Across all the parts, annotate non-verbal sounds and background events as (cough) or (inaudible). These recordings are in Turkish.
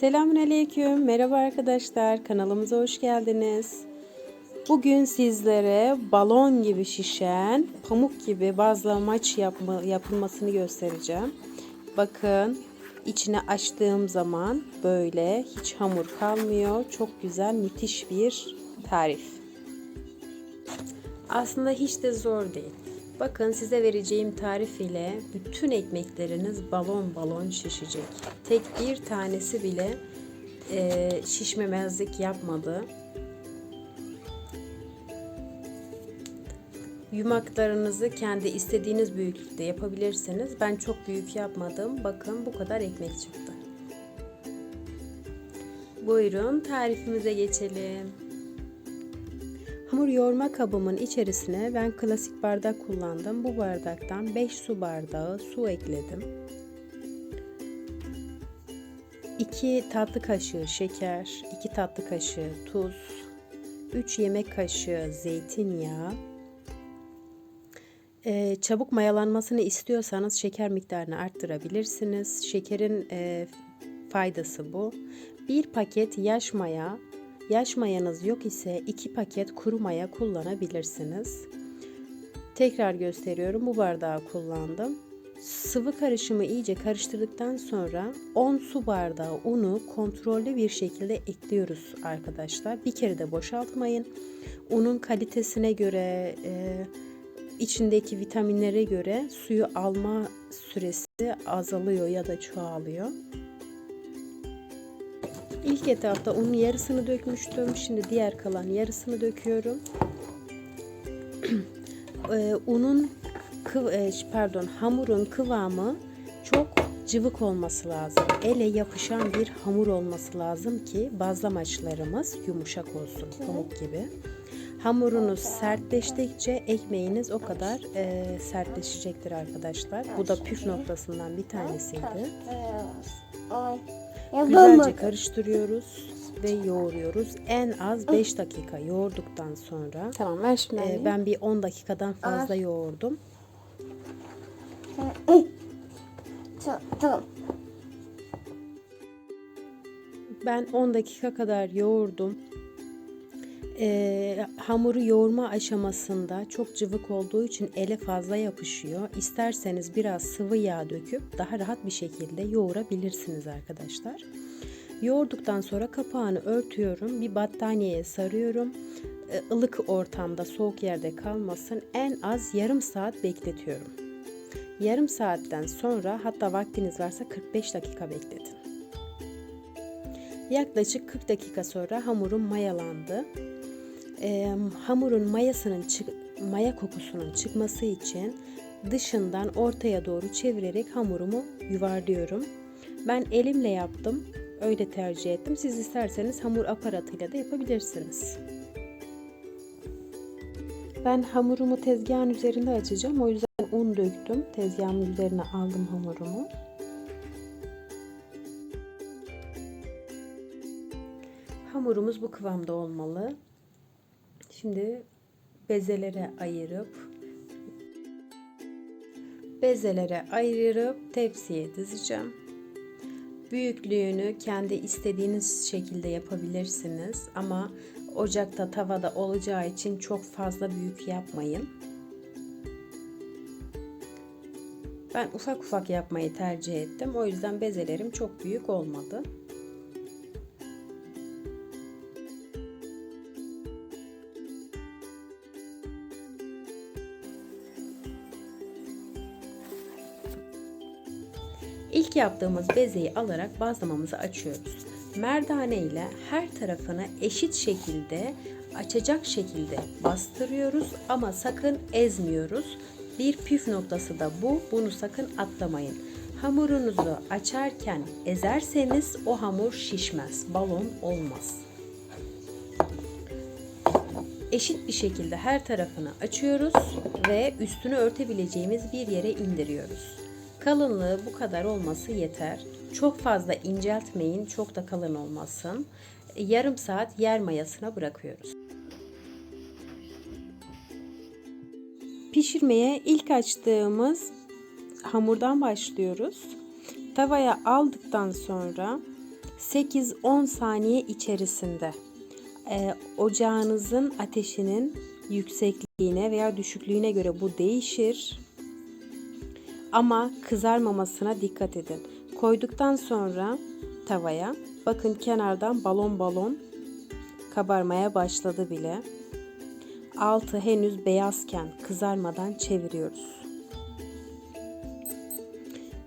Selamünaleyküm. Merhaba arkadaşlar. Kanalımıza hoş geldiniz. Bugün sizlere balon gibi şişen, pamuk gibi bazlamaç yapma, yapılmasını göstereceğim. Bakın içine açtığım zaman böyle hiç hamur kalmıyor. Çok güzel, müthiş bir tarif. Aslında hiç de zor değil. Bakın size vereceğim tarif ile bütün ekmekleriniz balon balon şişecek. Tek bir tanesi bile e, şişmemezlik yapmadı. Yumaklarınızı kendi istediğiniz büyüklükte yapabilirsiniz. Ben çok büyük yapmadım. Bakın bu kadar ekmek çıktı. Buyurun tarifimize geçelim. Hamur yoğurma kabımın içerisine ben klasik bardak kullandım. Bu bardaktan 5 su bardağı su ekledim. 2 tatlı kaşığı şeker, 2 tatlı kaşığı tuz, 3 yemek kaşığı zeytinyağı. Ee, çabuk mayalanmasını istiyorsanız şeker miktarını arttırabilirsiniz. Şekerin e, faydası bu. Bir paket yaş maya, Yaş mayanız yok ise 2 paket kuru maya kullanabilirsiniz. Tekrar gösteriyorum. Bu bardağı kullandım. Sıvı karışımı iyice karıştırdıktan sonra 10 su bardağı unu kontrollü bir şekilde ekliyoruz arkadaşlar. Bir kere de boşaltmayın. Unun kalitesine göre, e, içindeki vitaminlere göre suyu alma süresi azalıyor ya da çoğalıyor. İlk etapta unun yarısını dökmüştüm. Şimdi diğer kalan yarısını döküyorum. (clears throat) ee, unun e, pardon hamurun kıvamı çok cıvık olması lazım. Ele yapışan bir hamur olması lazım ki bazlamaçlarımız yumuşak olsun pamuk gibi. Hamurunuz sertleştikçe ekmeğiniz o kadar e, sertleşecektir arkadaşlar. Bu da püf noktasından bir tanesiydi. Güzelce karıştırıyoruz ve yoğuruyoruz. En az 5 dakika yoğurduktan sonra Tamam ver şimdi. e, ben bir 10 dakikadan fazla yoğurdum. Tamam. Ben 10 dakika kadar yoğurdum. E, hamuru yoğurma aşamasında çok cıvık olduğu için ele fazla yapışıyor. İsterseniz biraz sıvı yağ döküp daha rahat bir şekilde yoğurabilirsiniz arkadaşlar. Yoğurduktan sonra kapağını örtüyorum. Bir battaniyeye sarıyorum. E, ılık ortamda soğuk yerde kalmasın. En az yarım saat bekletiyorum. Yarım saatten sonra hatta vaktiniz varsa 45 dakika bekletin. Yaklaşık 40 dakika sonra hamurum mayalandı. E, hamurun mayasının çık maya kokusunun çıkması için dışından ortaya doğru çevirerek hamurumu yuvarlıyorum. Ben elimle yaptım. Öyle tercih ettim. Siz isterseniz hamur aparatıyla da yapabilirsiniz. Ben hamurumu tezgahın üzerinde açacağım. O yüzden un döktüm. Tezgahın üzerine aldım hamurumu. Hamurumuz bu kıvamda olmalı. Şimdi bezelere ayırıp bezelere ayırıp tepsiye dizeceğim. Büyüklüğünü kendi istediğiniz şekilde yapabilirsiniz ama ocakta tavada olacağı için çok fazla büyük yapmayın. Ben ufak ufak yapmayı tercih ettim. O yüzden bezelerim çok büyük olmadı. İlk yaptığımız bezeyi alarak bazlamamızı açıyoruz. Merdane ile her tarafını eşit şekilde açacak şekilde bastırıyoruz ama sakın ezmiyoruz. Bir püf noktası da bu. Bunu sakın atlamayın. Hamurunuzu açarken ezerseniz o hamur şişmez, balon olmaz. Eşit bir şekilde her tarafını açıyoruz ve üstünü örtebileceğimiz bir yere indiriyoruz. Kalınlığı bu kadar olması yeter. Çok fazla inceltmeyin, çok da kalın olmasın. Yarım saat yer mayasına bırakıyoruz. Pişirmeye ilk açtığımız hamurdan başlıyoruz. Tavaya aldıktan sonra 8-10 saniye içerisinde e, ocağınızın ateşinin yüksekliğine veya düşüklüğüne göre bu değişir. Ama kızarmamasına dikkat edin. Koyduktan sonra tavaya bakın kenardan balon balon kabarmaya başladı bile. Altı henüz beyazken kızarmadan çeviriyoruz.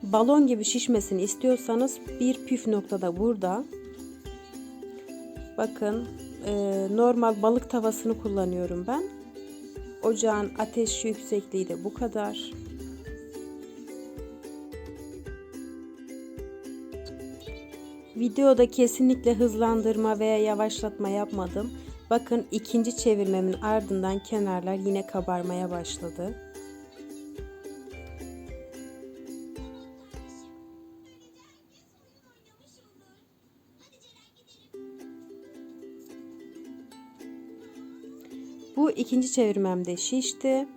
Balon gibi şişmesini istiyorsanız bir püf noktada burada. Bakın e, normal balık tavasını kullanıyorum ben. Ocağın ateş yüksekliği de bu kadar. Videoda kesinlikle hızlandırma veya yavaşlatma yapmadım. Bakın ikinci çevirmemin ardından kenarlar yine kabarmaya başladı. Bu ikinci çevirmemde şişti.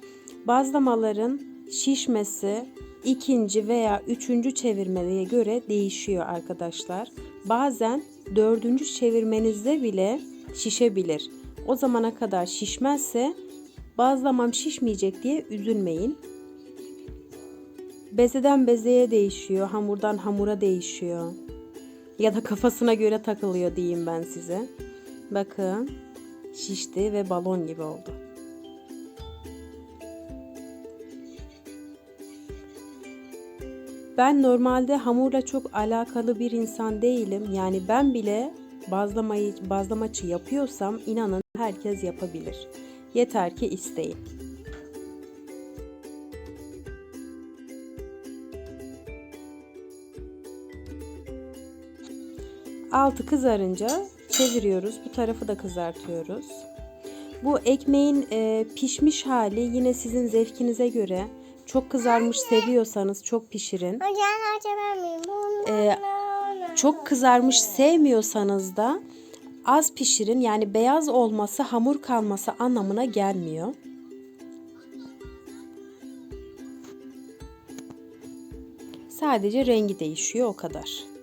Bazlamaların şişmesi ikinci veya üçüncü çevirmeye göre değişiyor arkadaşlar. Bazen dördüncü çevirmenizde bile şişebilir. O zamana kadar şişmezse bazlamam şişmeyecek diye üzülmeyin. Bezeden bezeye değişiyor, hamurdan hamura değişiyor. Ya da kafasına göre takılıyor diyeyim ben size. Bakın şişti ve balon gibi oldu. Ben normalde hamurla çok alakalı bir insan değilim. Yani ben bile bazlamayı bazlamaçı yapıyorsam inanın herkes yapabilir. Yeter ki isteyin. Altı kızarınca çeviriyoruz. Bu tarafı da kızartıyoruz. Bu ekmeğin e, pişmiş hali yine sizin zevkinize göre. Çok kızarmış seviyorsanız çok pişirin. Ee, çok kızarmış sevmiyorsanız da az pişirin. Yani beyaz olması hamur kalması anlamına gelmiyor. Sadece rengi değişiyor o kadar.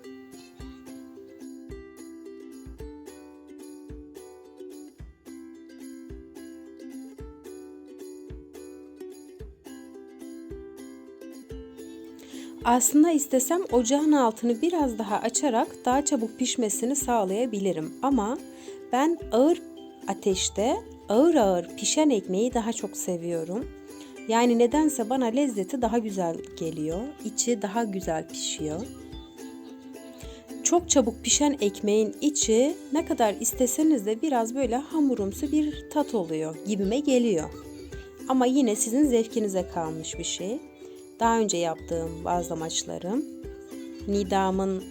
Aslında istesem ocağın altını biraz daha açarak daha çabuk pişmesini sağlayabilirim. Ama ben ağır ateşte ağır ağır pişen ekmeği daha çok seviyorum. Yani nedense bana lezzeti daha güzel geliyor. İçi daha güzel pişiyor. Çok çabuk pişen ekmeğin içi ne kadar isteseniz de biraz böyle hamurumsu bir tat oluyor gibime geliyor. Ama yine sizin zevkinize kalmış bir şey daha önce yaptığım bazlamaçlarım, Nidam'ın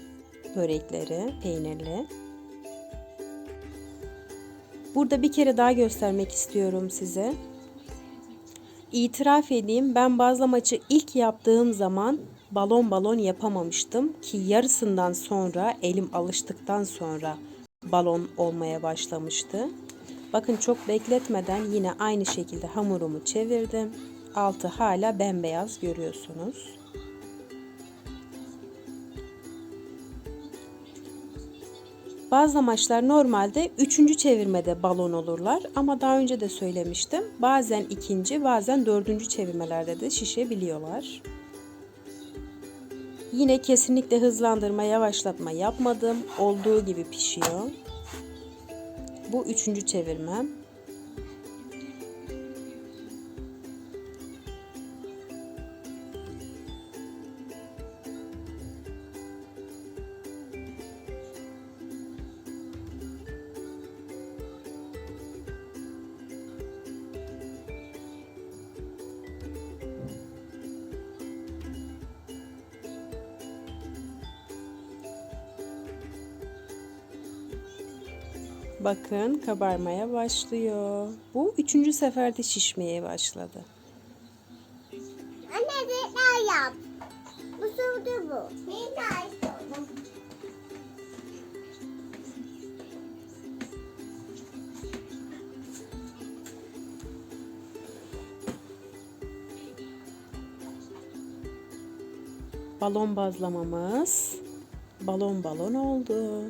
börekleri peynirli. Burada bir kere daha göstermek istiyorum size. İtiraf edeyim ben bazlamaçı ilk yaptığım zaman balon balon yapamamıştım ki yarısından sonra elim alıştıktan sonra balon olmaya başlamıştı. Bakın çok bekletmeden yine aynı şekilde hamurumu çevirdim. Altı hala bembeyaz görüyorsunuz. Bazı amaçlar normalde üçüncü çevirmede balon olurlar ama daha önce de söylemiştim. Bazen ikinci bazen dördüncü çevirmelerde de şişebiliyorlar. Yine kesinlikle hızlandırma yavaşlatma yapmadım. Olduğu gibi pişiyor. Bu üçüncü çevirmem. Bakın kabarmaya başlıyor. Bu üçüncü seferde şişmeye başladı. Anne tekrar yap. Bu soğudu bu. Soğudu. Balon bazlamamız balon balon oldu.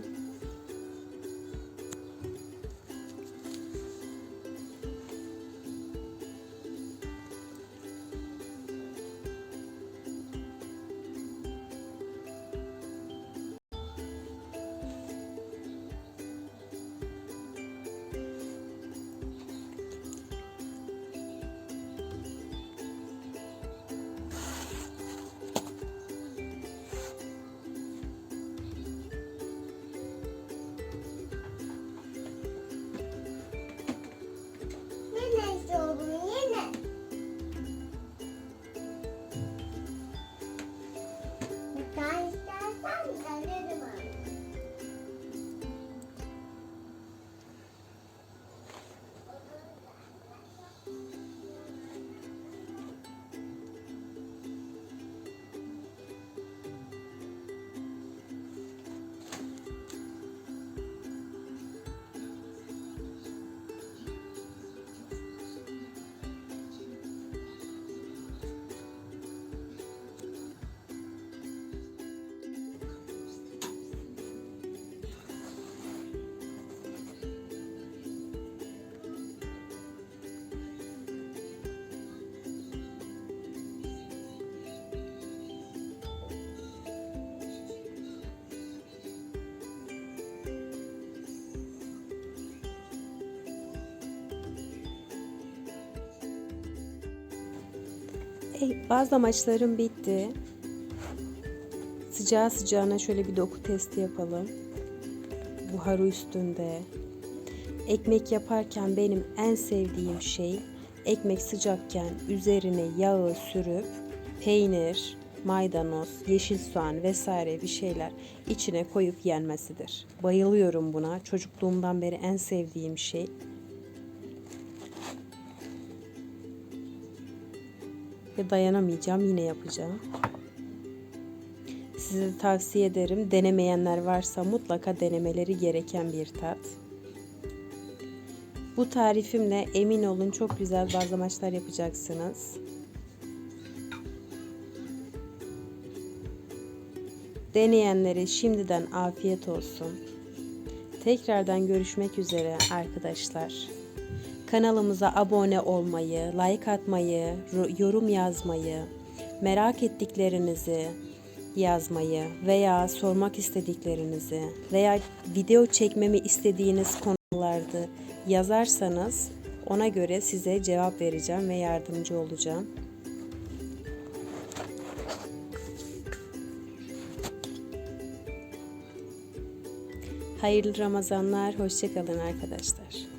Bazı amaçlarım bitti. Sıcağı sıcağına şöyle bir doku testi yapalım. Buharı üstünde. Ekmek yaparken benim en sevdiğim şey ekmek sıcakken üzerine yağı sürüp peynir, maydanoz, yeşil soğan vesaire bir şeyler içine koyup yenmesidir. Bayılıyorum buna. Çocukluğumdan beri en sevdiğim şey. Ve dayanamayacağım yine yapacağım. Size tavsiye ederim. Denemeyenler varsa mutlaka denemeleri gereken bir tat. Bu tarifimle emin olun çok güzel bazlamaçlar yapacaksınız. Deneyenlere şimdiden afiyet olsun. Tekrardan görüşmek üzere arkadaşlar. Kanalımıza abone olmayı, like atmayı, yorum yazmayı, merak ettiklerinizi yazmayı veya sormak istediklerinizi veya video çekmemi istediğiniz konularda yazarsanız ona göre size cevap vereceğim ve yardımcı olacağım. Hayırlı Ramazanlar, hoşçakalın arkadaşlar.